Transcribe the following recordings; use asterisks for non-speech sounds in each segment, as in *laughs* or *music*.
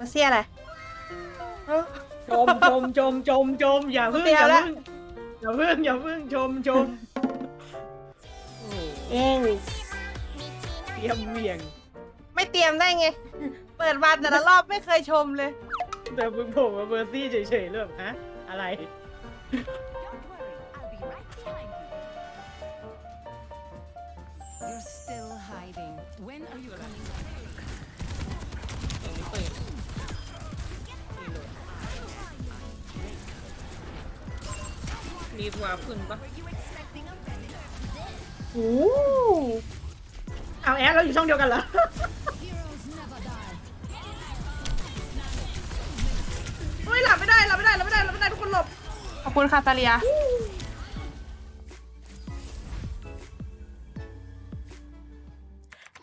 มาเสียอะไร ชมชมชมชมชมอย่าเพิ่งเดี๋อย่ายวละ เพิ่งอย่าเพิ่งอย่าเพิ่งชมชมโอ้โหเองเตรียมเหวี่ยง ไม่เตรียมได้ไง เปิดมาแต่ละรอบไม่เคยชมเลย แต่มึงโผล่มาเบอร์ซี่เฉยๆเลยแบบฮะอะไร You're still hiding. When are you coming? อย่างนี้เปิดนี่ มีวาร์ปขึ้นปะโอ้เอาแอดเราอยู่ช่องเดียวกันเหรอ Heroes never die. เฮ้ยหลับไม่ได้หลับไม่ได้หลับไม่ได้หลับไม่ได้ทุกคนหลบ ขอบคุณค่ะตาเลีย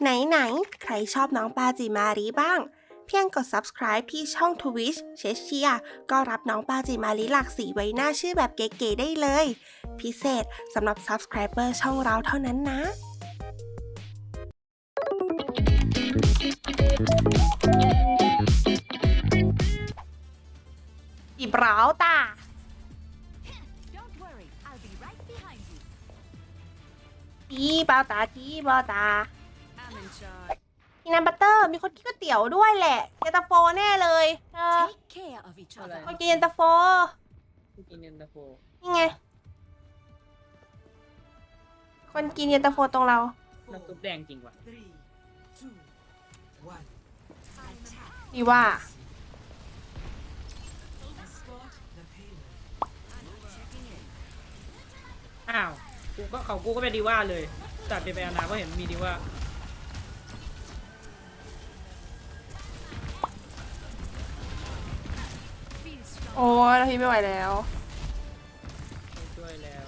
ไหนไหนๆใครชอบน้องปาจิมารีบ้าง เพียงกด subscribe ที่ช่อง Twitch เชชเชียก็รับน้องปาจิมารีหลากสีไว้หน้าชื่อแบบเก๋ๆได้เลย พิเศษสำหรับ subscriber ช่องเราเท่านั้นนะอีบราวตา Don't worry, I'll be right behind you. ทีบราวตาทีบราวตา I'm in charge. มีน้ำบัตเตอร์ มีคนกินก๋วยเตี๋ยวด้วยแหละเย็นตาโฟแน่เลย เออ Take care of each other. คนกินเย็นตาโฟ กินเย็นตาโฟนี่ไง คนกินเย็นตาโฟตรงเรา น้ำซุปแดงจริงว่ะดีว่าอ้าว กูก็เขากูก็เป็นดีว่าเลยจัดเป็นไปอานาก็เห็นมีดีว่า โอ้ยเราทีไม่ไหวแล้วช่วยแล้ว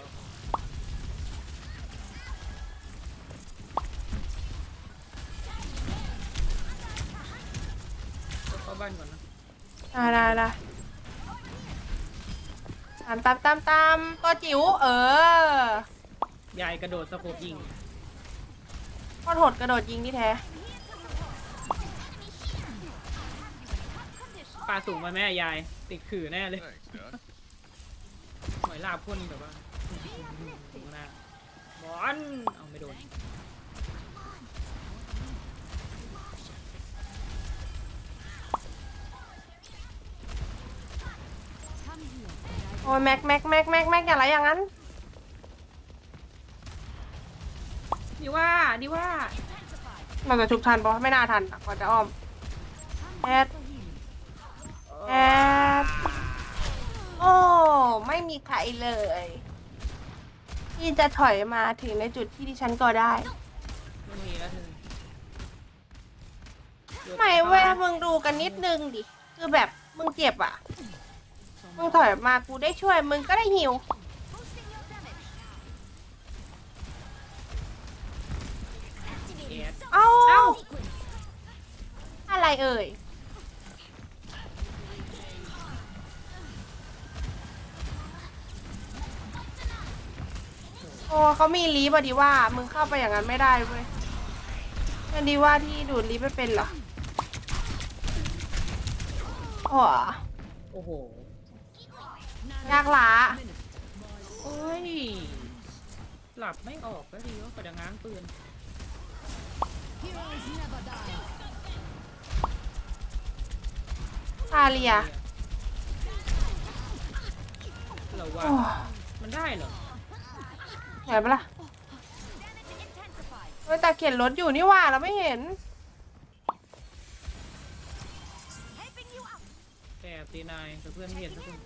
เข้าบ้านก่อนนะ ได้ได้ได้ตามตามตามตามตัวจิ๋วเออยายกระโดดสะโพกยิง โคตรโหดกระโดดยิงที่แท้ ปลาสูงไปแม่ยาย ติดขื่อแน่เลยหอยลาบพ่นแบบว่าหน้าบอลเอาไม่โดนโอ้ยแม็กแม็กแม็กแม็กแม็กอย่าไรอย่างนั้น ดีว่าดีว่า เราจะชุบทันปะไม่น่าทันอะกว่าจะอ้อมแอด แอดโอ้ ไม่มีใครเลย ที่จะถอยมาถึงในจุดที่ดิฉันก็ได้ ไม่มีแล้วเธอไม่เว้ยมึงดูกันนิดนึงดิ คือแบบมึงเจ็บอะ มึงถอยมากูได้ช่วย มึงก็ได้หิวแอดเอ้าเอ้า อะไรเอ่ย โอ้เขามีลีฟอะดีว่า มึงเข้าไปอย่างนั้นไม่ได้เว้ยเป็นดีว่าที่ดูดลีฟไม่เป็นเหรอโอ้โอ้โหยากหลาโอ้ย หลับไม่ออกก็ดีว่าก็จะง้างปืน Heroes never die. ซาเลีย เราว่าโอ้มันได้เหรอ เห็นปะล่ะเฮ้ยแต่เขียนรถอยู่นี่หว่าเราไม่เห็น แต่ตีนายกับเพื่อนเห็นทุกคน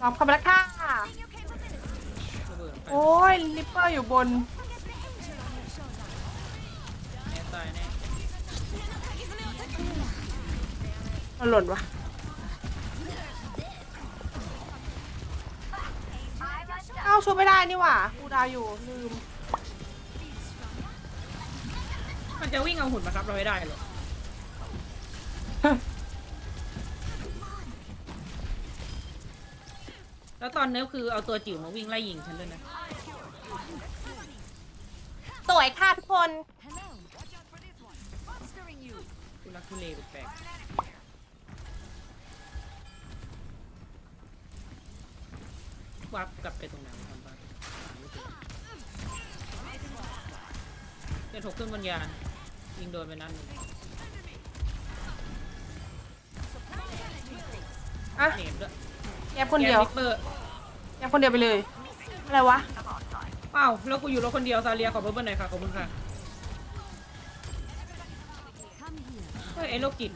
พร้อมเข้ามาแล้วค่ะ ระเบิดไปโอ้ยลิปเปอร์อยู่บน มันหล่นวะเอ้าชูไม่ได้นี่หว่ากูดาวอยู่ลืม มันจะวิ่งเอาหุ่นมาครับเราไม่ได้เหรอแล้วตอนนี้คือเอาตัวจิ๋วมาวิ่งไล่ยิงฉันเลยนะ I วยค่ะทุกคน Hello. Watch out for this one. Monstering you. ทุลักทุเลแปลกๆ วับกลับไปตรงไหนทำบ้างเดี๋ยวถกขึ้นบนยานยิงโดนไปนั่นหนึ่งอะเนมด้วยแยบคนเดียวแกมลิปเปอร์แยบคนเดียวไปเลย อะไรวะ เอ้าวแล้วกูอยู่รถคนเดียวซาเลียขอเพิ่มเพิ่มหน่อยค่ะขอบคุณค่ะ Come here. เฮ้ยไอ้โรคจิต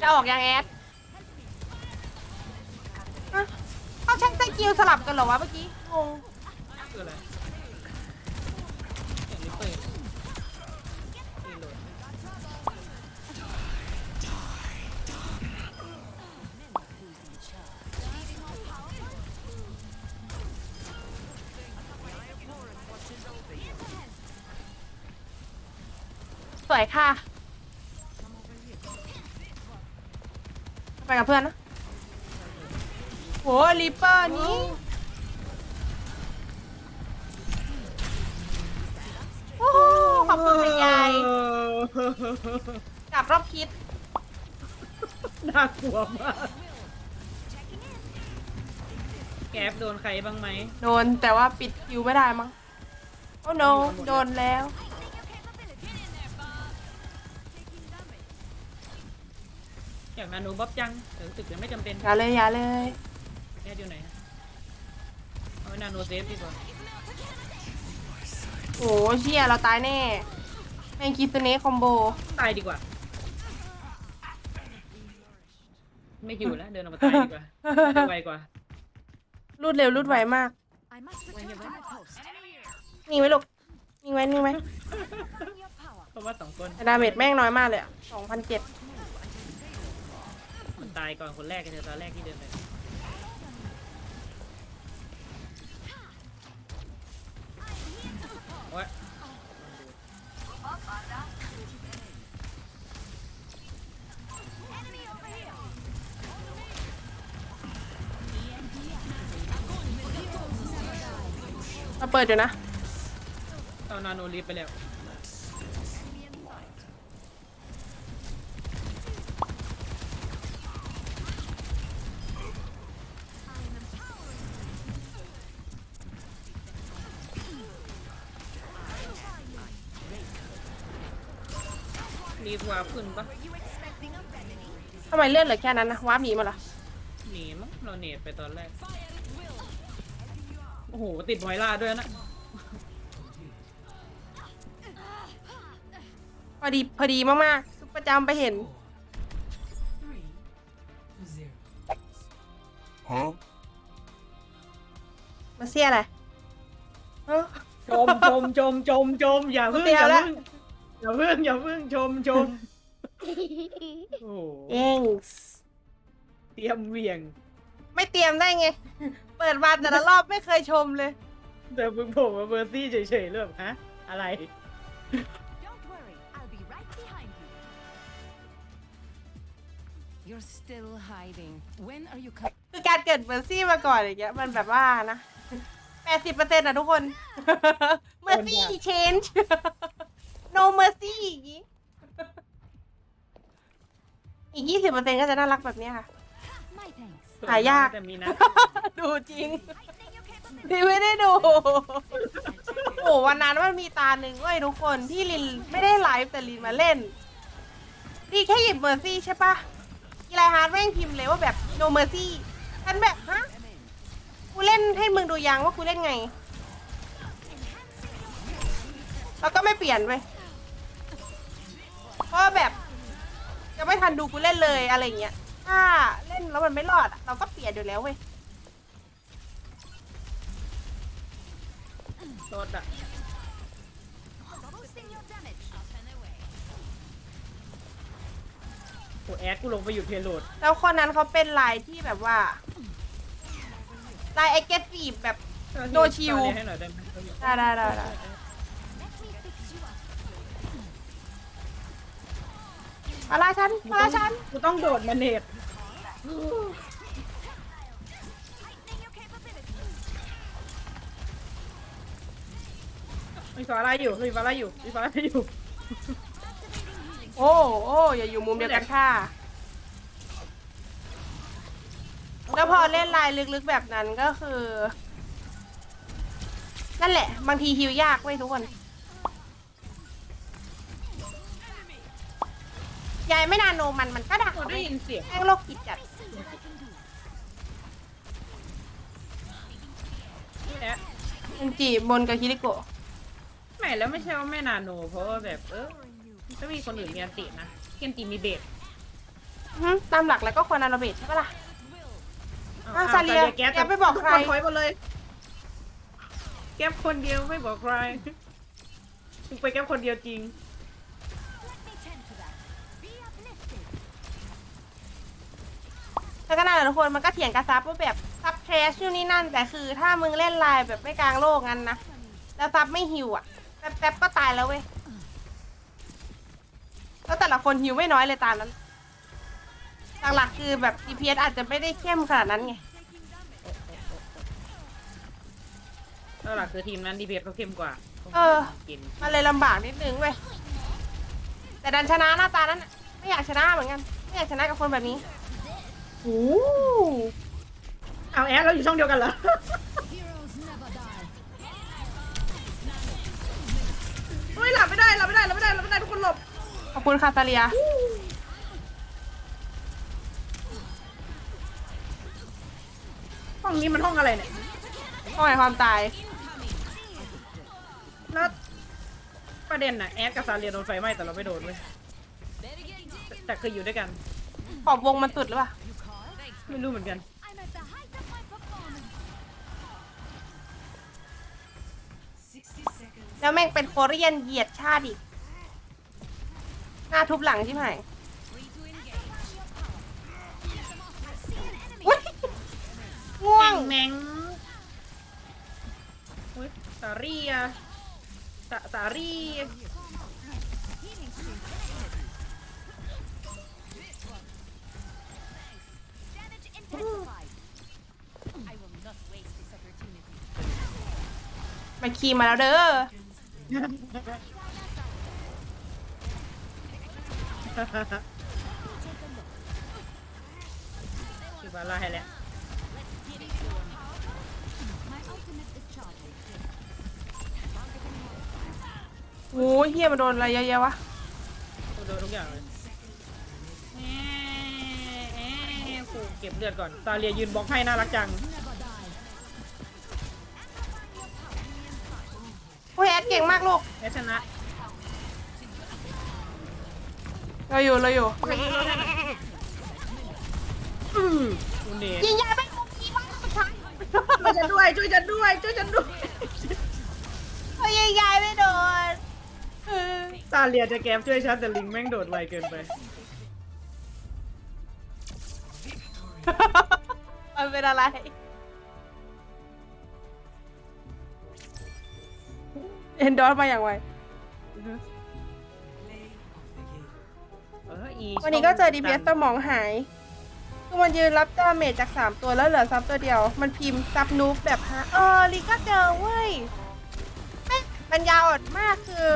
จะออกยังแอด กิลสลับกันเหรอวะเมื่อกี้ งง คืออะไรอย่างลิปเปอร์รีโหลดสวยค่ะ ไปกับเพื่อนนะโห ลิปเปอร์นี้ โอ้โหขอบคุณคุณยายกลับรอบคิด น่ากลัวมาก แก๊ปโดนใครบ้างไหม โดนแต่ว่าปิดคิวไม่ได้มั้ง โอ้โนโดนแล้ว อยากนาโนบ๊อบจังแต่รู้สึกยังไม่จำเป็น อย่าเลยอย่าเลย แค่อยู่ไหนอะเอาไว้นาโนเซฟดีกว่าโอ้เชี่ยเราตายแน่แมงกีสเนคคอมโบตายดีกว่า ไม่อยู่แล้วเดินออกมาตายดีกว่าไวกว่า รูดเร็วรูดไวมาก I must return to my post. นิ่งไว้ลูกนิ่งไว้นิ่งไว้ Bring your power. เพราะว่าสองคนแต่ดาเมจแม่งน้อยมากเลยอะสองพันเจ็ดมันตายก่อนคนแรกกันเธอตอนแรกที่เดินไป มาเปิดอยู่นะ เอานาโนลิฟไปแล้วรีบวาร์ปขึ้นปะทำไมเลื่อนเหลือแค่นั้นนะวาร์ปหนีมาเหรอหนีมั้งเราเนตไปตอนแรกโอ้โห ติดไวล่าด้วยนะ พอดีพอดีมากๆซุปประจำไปเห็น Huh? มาเสียอะไรเอ้าชมชมชมชมชมอย่าพึ่งเดี๋อย่ายวละพึ่งอย่าพึ่งอย่าพึ่งชมชมโอ้โหเอ็งส์เตรียมเหวียง ไม่เตรียมได้ไง เปิดวันแต่ละรอบไม่เคยชมเลยแต่พึ่งผมมาเบอร์ซี่เฉยๆเรื่องฮะ อะไร Don't worry. I'll be right behind you. You're still hiding. When are you coming? คือการเกิดเมอร์ซี่มาก่อนอย่างเงี้ยมันแบบว่านะแปดสิบเปอร์เซ็นต์อะทุกคน เมอร์ซี่ change no mercy อย่างงี้ อีกยี่สิบเปอร์เซ็นต์ก็จะน่ารักแบบเนี้ยค่ะ My thanks. หายาก แต่มีนะดูจริงดีไม่ได้ดู โอ้วันนั้นมันมีตาหนึ่งเว้ยทุกคนที่ลินไม่ได้ไลฟ์แต่ลินมาเล่นดีแค่หยิบเมอร์ซี่ใช่ปะกีไรฮาร์ดแม่งพิมพ์เลยว่าแบบ no mercy ฉันแบบฮะกูเล่นให้มึงดูยังว่ากูเล่นไง แล้วก็ไม่เปลี่ยนเว้ยเพราะว่าแบบยังไม่ทันดูกูเล่นเลยอะไรอย่างเงี้ย ถ้าเล่นแล้วมันไม่รอดอะเราก็เปลี่ยนอยู่แล้วเว้ยโทษอะ Boosting your damage. Up and away. โอ้แอดกูลงไปอยู่เทโหลดแล้วคนนั้นเขาเป็นลายที่แบบว่าลายไอเกตฟีบแบบ โดชิว ตอนนี้ให้หน่อยได้ไหมได้ได้ได้ได้ มาลาฉันมาลาฉันกูต้องโดดมาเนต Heightening your capabilities. มีฟ้าไล่อยู่มีฟ้าไล่อยู่มีฟ้าไล่อยู่ โอ้โอ้อย่าอยู่มุมเดียวกันค่ะ แล้วพอเล่นลายลึกๆแบบนั้นก็คือ นั่นแหละ บางทีฮิวยากเว้ยทุกคน ยายไม่นานโนมันมันก็ดักเราได้ยินเสียงแม่งโรคจิตจัดนี่แหละจริงจีบนกับคิริโกะไม่แล้วไม่ใช่ว่าแม่นาโน เพราะว่าแบบเออถ้ามีคนอื่นมีอันตินะเคนตีมีเบสอื้อหือตามหลักแล้วก็ควรนาโนเบตใช่ปะล่ะ อ้อะซาเลียแก๊สแกไม่บอกใคร ทุกนถอยหมดเลย แก๊ปคนเดียวไม่บอกใครมึงไปแก๊ปคนเดียวจริง แล้วก็นั่นแหละทุกคนมันก็เถียงกับซับว่าแบบซับเทรชอยู่นี่นั่น แต่คือถ้ามึงเล่นลายแบบไม่กลางโลกงั้นนะแล้วซับไม่ฮิวอะแป๊บๆก็ตายแล้วเว้ยแล้วแต่ละคนฮิวไม่น้อยเลยตามนั้นหลักๆคือแบบ DPS อาจจะไม่ได้เข้มขนาดนั้นไงแล้วหลักคือทีมนั้นดีเพเขาเข้มกว่าเออ กินมันเลยลำบากนิดนึงเว้ยแต่ดันชนะหน้าตานั้นน่ะไม่อยากชนะเหมือนกัน ไม่อยากชนะกับคนแบบนี้ โอ้เอาแอดเราอยู่ช่องเดียวกันเหรอ Heroes never die. เฮ้ยหลับไม่ได้หลับไม่ได้หลับไม่ได้หลับไม่ได้ทุกคนหลบ ขอบคุณคาซาเลีย ห้องนี้มันห้องอะไรเนี่ยห้องแห่งความตาย แล้วประเด็นน่ะแอดกับซาเลียโดนไฟไหม้แต่เราไม่โดนเว้ยแต่แต่คืออยู่ด้วยกัน ขอบวงมันสุดหรือเปล่า ไม่รู้เหมือนกัน I'm at the height of my performance. แล้วแม่งเป็นโคเรียนเหยียดชาติอีก หน้าทุบหลังใช่ไหม Free to engage. I see an enemy. อุ๊ยง่วง แมงอุ้ยสารีอะสาสารี Healing มาคีมาแล้วเด้อชิบาร่าให้แล้วโอ้ยเฮียมันโดนอะไรเยอะแยะวะโดนทุกอย่างเลยแอะแอะกูเก็บเลือดก่อนซาเลียยืนบล็อกให้น่ารักจัง ก่งมากลูกแอดชนะเราอยู่เราอยู่อือกูเนทยิงยาไม่มุกยิงว่าสุดท้ายช่วยฉันด้วยช่วยฉันด้วยช่วยฉันด้วยเฮ้ยยิงยายไม่โดนเออซาเลียจะแกมช่วยฉันแต่ลิงแม่งโดดไวเกินไปมันเป็นอะไร เอ็นดอร์มาอย่างไวเอออีวันนี้ก็เจอ DPS สมองหาย คือมันยืนรับดาเมจจาก 3 ตัวแล้วเหลือซับตัวเดียว มันพิมพ์ซับนูบแบบฮะเออลิก็เจอเว้ยแม่งปัญญาอ่อนมากคือ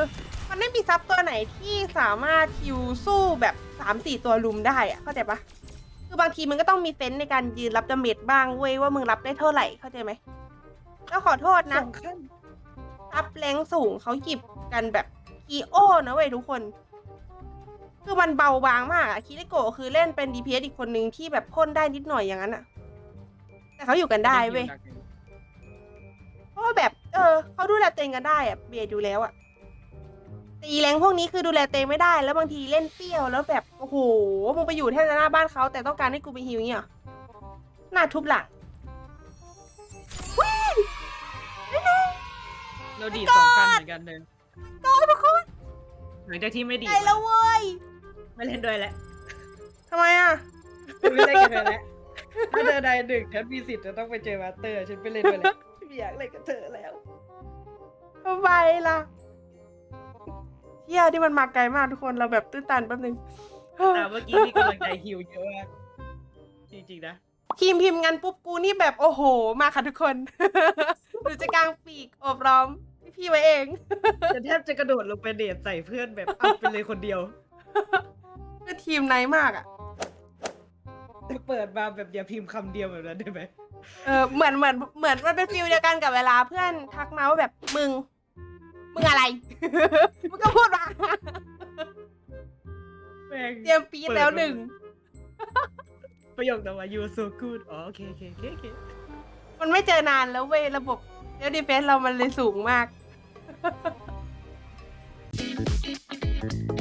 มันไม่มีซับตัวไหนที่สามารถฮิวสู้แบบ 3-4 ตัวลุมได้อะเข้าใจปะคือบางทีมันก็ต้องมีเซนส์ในการยืนรับดาเมจบ้างเว้ยว่ามึงรับได้เท่าไหร่เข้าใจไหมแล้วขอโทษนะ สองขั้นอัพแรงสูงเขาหยิบกันแบบคีโอนะเว้ยทุกคน คือมันเบาบางมากอะคิริโกะคือเล่นเป็น DPS อีกคนนึงที่แบบพ่นได้นิดหน่อยอย่างนั้นอะแต่เขาอยู่กันได้เว้ยเพราะว่าแบบ เออเขาดูแลตัวเองกันได้อะเบียดอยู่แล้วอะแต่อีแรงพวกนี้คือดูแลตัวเองไม่ได้ แล้วบางทีเล่นเปรี้ยวแล้วแบบโอ้โหมึงไปอยู่แทบจะหน้าบ้านเขาแต่ต้องการให้กูไปฮิวเงี้ยเหรอหน้าทุบหลัง เราดีดสองขั้นเหมือนกันเลยโดนทุกคนหลังจากที่ไม่ดีดใจแล้วเว้ยไม่เล่นด้วยแล้วทำไมอะไม่เล่นกันแล้วถ้าเธอใดดึกฉันมีสิทธิ์จะต้องไปเจอมาสเตอร์ฉันไปเล่นด้วยแล้วไม่อยากเล่นกับเธอแล้วทำไมล่ะเฮียที่มันมาไกลมากทุกคนเราแบบตื้นตันแป๊บนึงแต่เมื่อกี้นี่กำลังใจฮิวเยอะมากจริงๆนะทีมพิมพ์งานปุ๊บกูนี่แบบโอ้โห มาค่ะทุกคนหนูจะกางปีกโอบร้อม พี่ไว้เอง จะแทบจะกระโดดลงไปเดทใส่เพื่อนแบบอัพไปเลยคนเดียว คือทีมไนท์มากอะ แต่เปิดมาแบบอย่าพิมพ์คำเดียวแบบนั้นได้ไหมเออเหมือนเหมือนเหมือนมันเป็นฟิลเดียวกันกับเวลาเพื่อนทักมาว่าแบบมึง มึงอะไร มึงก็พูดมาแม่งเตรียมปีดแล้วหนึ่งประโยคต่อมา you are so good อ๋อโอเคโอเคโอเคโอเคมันไม่เจอนานแล้วเว้ยระบบเดลดีเฟนเรามันเลยสูงมาก Thank *laughs* you.